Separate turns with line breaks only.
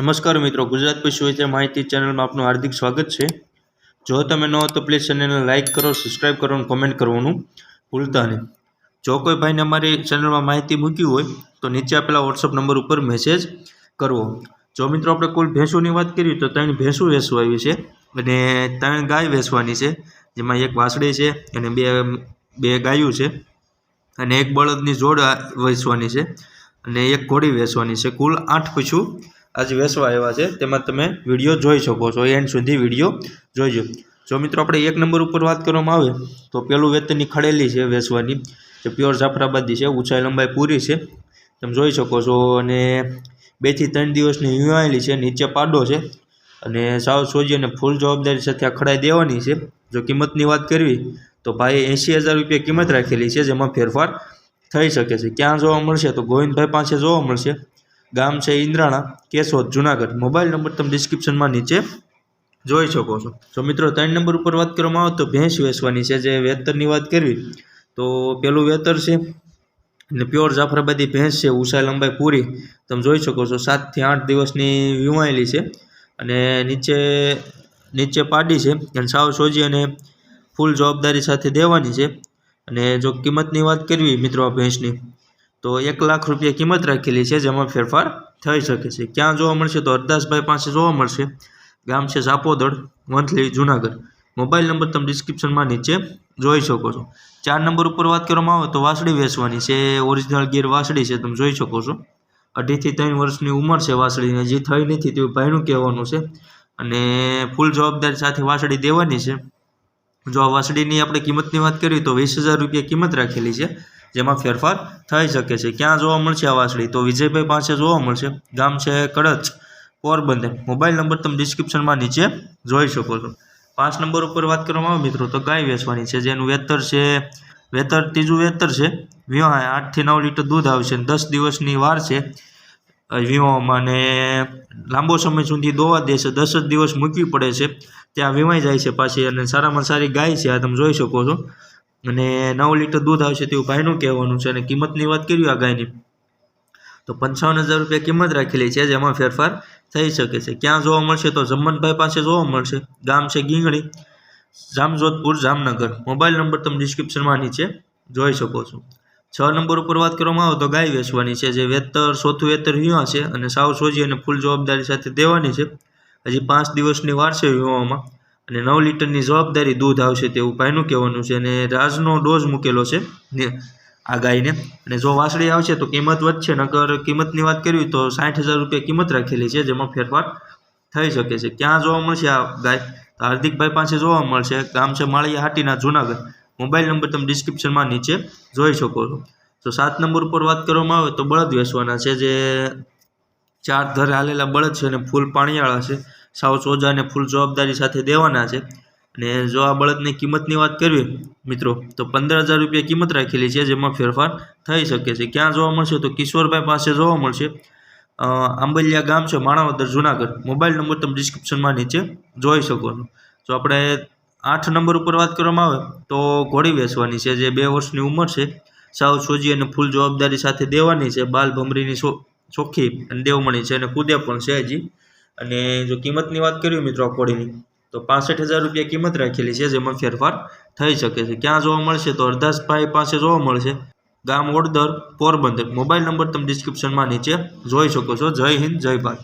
નમસ્કાર મિત્રો, ગુજરાત પશુ વિશે માહિતી ચેનલમાં આપનું હાર્દિક સ્વાગત છે. જો તમે ન હો તો પ્લીઝ ચેનલને લાઇક કરો સબસ્ક્રાઇબ કરો અને કોમેન્ટ કરવાનું ભૂલતા નહીં. જો કોઈ ભાઈને અમારી ચેનલમાં માહિતી મૂકી હોય, તો નીચે આપેલા વોટ્સઅપ નંબર ઉપર મેસેજ કરવો. જો મિત્રો આપણે કુલ ભેંસોની વાત કરીએ તો ત્રણ ભેંસો વેચવા આવી છે અને ત્રણ ગાય વેચવાની છે. જેમાં એક વાસળી છે અને બે બે ગાયું છે અને એક બળદની જોડ વેસવાની છે અને એક ઘોડી વેચવાની છે. કુલ આઠ પશુ આજે વેસવા આવ્યા છે. તેમાં તમે વીડિયો જોઈ શકો છો. એન્ડ સુધી વીડિયો જોઈજો. જો મિત્રો આપણે એક નંબર ઉપર વાત કરવામાં આવે, તો પેલું વેતનની ખડેલી છે વેસવાની, જે પ્યોર જાફરાબાદી છે, ઊંચાઈ લંબાઈ પૂરી છે. તમે જોઈ શકો છો અને બેથી ત્રણ દિવસની વીવાયેલી છે, નીચે પાડો છે. અને સાવ સોજી અને ફૂલ જવાબદારી સાથે આ ખડાઈ દેવાની છે. જો કિંમતની વાત કરવી, તો ભાઈ એંશી હજાર રૂપિયા કિંમત રાખેલી છે, જેમાં ફેરફાર થઈ શકે છે. ક્યાં જોવા મળશે? તો ગોવિંદભાઈ પાસે જોવા મળશે. ગામ છે ઇન્દ્રાણા કેશોદ જુનાગઢ. મોબાઈલ નંબર તમે ડિસ્ક્રિપ્શનમાં નીચે જોઈ શકો છો. જો મિત્રો ત્રણ નંબર ઉપર વાત કરવામાં આવે તો ભેંસ વેચવાની છે જે વેતરની વાત કરવી, તો પેલું વેતર છે અને પ્યોર જાફરાબાદી ભેંસ છે ઉષા લંબાઈ પૂરી. તમે જોઈ શકો છો સાતથી આઠ દિવસની વીમાયેલી છે અને નીચે નીચે પાડી છે અને સાવ સોજી અને ફૂલ જવાબદારી સાથે દેવાની છે. અને જો કિંમતની વાત કરવી મિત્રો આ ભેંસની તો એક લાખ રૂપિયા કિંમત રાખેલી છે જેમાં ફેરફાર થઈ શકે છે. ક્યાં જોવા મળશે તો હરદાસભાઈ પાસે જોવા મળશે. ગામ છે સાપોદળ, વંથલી, જુનાગઢ. મોબાઈલ નંબર તમે ડિસ્ક્રિપ્શનમાં નીચે જોઈ શકો છો. ચાર નંબર ઉપર વાત કરવામાં આવે તો વાસળી વેચવાની છે. ઓરિજિનલ ગીર વાસળી છે, તમે જોઈ શકો છો. અઢીથી ત્રણ વર્ષની ઉંમર છે વાસળીને. જે થઈ નથી તેવું ભાઈનું કહેવાનું છે. અને ફૂલ જવાબદારી સાથે વાસળી દેવાની છે. જો આ વાસળીની આપણે કિંમતની વાત કરીએ તો વીસ હજાર રૂપિયા કિંમત રાખેલી છે. જેમાં ફેરફાર થઈ શકે છે. ક્યાં જોવા મળશે આ વાસળી? તો વિજયભાઈ પાસે જોવા મળશે. ગામ છે કડચ. પોરબંદર. મોબાઈલ નંબર તમે ડિસ્ક્રિપ્શનમાં નીચે જોઈ શકો છો. પાંચ નંબર ઉપર વાત કરવામાં આવે મિત્રો, તો ગાય વેચવાની છે. જેનું વેતર છે, વેતર, ત્રીજું વેતર છે. વિવાહ આઠથી નવ લીટર દૂધ આવશે દસ દિવસની વાર છે. વિવાહમાં અને લાંબો સમય સુધી દોવા દે છે દસ જ દિવસ મૂકવી પડે છે. ત્યાં વીમાઈ જાય છે પાછી અને સારામાં સારી ગાય છે. આ તમે જોઈ શકો છો. અને નવ લીટર દૂધ આવશે તેવું ભાઈનું કહેવાનું છે અને કિંમતની વાત કરી આ ગાયની. તો પંચાવન હજાર રૂપિયા કિંમત રાખેલી છે જેમાં ફેરફાર થઈ શકે છે. ક્યાં જોવા મળશે તો જમનભાઈ પાસે જોવા મળશે. ગામ છે ગીંગણી જામજોધપુર, જામનગર. મોબાઈલ નંબર તમે ડિસ્ક્રિપ્શનમાં નીચે જોઈ શકો છો. છ નંબર ઉપર વાત કરવામાં આવે તો ગાય વેચવાની છે. જે વેતર ચોથું વેતર વ્યૂહ છે અને સાવ સોજી અને ફૂલ જવાબદારી સાથે દેવાની છે. હજી પાંચ દિવસની વાર છે વીમામાં. અને નવ લીટરની જવાબદારી દૂધ આવશે તેવું ભાઈનું કહેવાનું છે અને રાજનો ડોઝ મૂકેલો છે ને આ ગાયને. અને જો વાસળી આવશે તો કિંમત વધશે, નકર કિંમતની વાત કરવી તો સાઠ હજાર રૂપિયા કિંમત રાખેલી છે જેમાં ફેરફાર થઈ શકે છે. ક્યાં જોવા મળશે આ ગાય? તો હાર્દિકભાઈ પાસે જોવા મળશે. ગામ છે માળિયા હાટીના, જુનાગઢ. મોબાઈલ નંબર તમે ડિસ્ક્રિપ્શનમાં નીચે જોઈ શકો છો. તો સાત નંબર ઉપર વાત કરવામાં આવે તો બળદ વેચવાના છે, જે ચાર ઘરે હાલેલા બળદ છે અને ફૂલ પાણીવાળા છે. સાવ સોજા અને ફૂલ જવાબદારી સાથે દેવાના છે. અને જો આ બળદની કિંમતની વાત કરવી, મિત્રો, તો પંદર હજાર રૂપિયા કિંમત રાખેલી છે જેમાં ફેરફાર થઈ શકે છે. ક્યાં જોવા મળશે તો કિશોરભાઈ પાસે જોવા મળશે. આંબલિયા ગામ છે, માણાવદર, જુનાગઢ. મોબાઈલ નંબર તમે ડિસ્ક્રિપ્શનમાં નીચે જોઈ શકો જો આપણે આઠ નંબર ઉપર વાત કરવામાં આવે, તો ઘોડી વેચવાની છે, જે બે વર્ષની ઉંમર છે. સાવ સોજી અને ફૂલ જવાબદારી સાથે દેવાની છે. બાલ ભમરીની ચોખ્ખી અને દેવમણી છે અને કૂદે પણ છે હજી. અને જો કિંમતની વાત કરીએ મિત્રો આ તો પાસઠ હજાર રૂપિયા કિંમત રાખેલી છે જેમાં ફેરફાર થઈ શકે છે. ક્યાં જોવા મળશે તો હરદાસભાઈ પાસે જોવા મળશે. ગામ ઓડદર પોરબંદર. મોબાઈલ નંબર તમે ડિસ્ક્રિપ્શનમાં નીચે જોઈ શકો છો. જય હિન્દ, જય ભારત.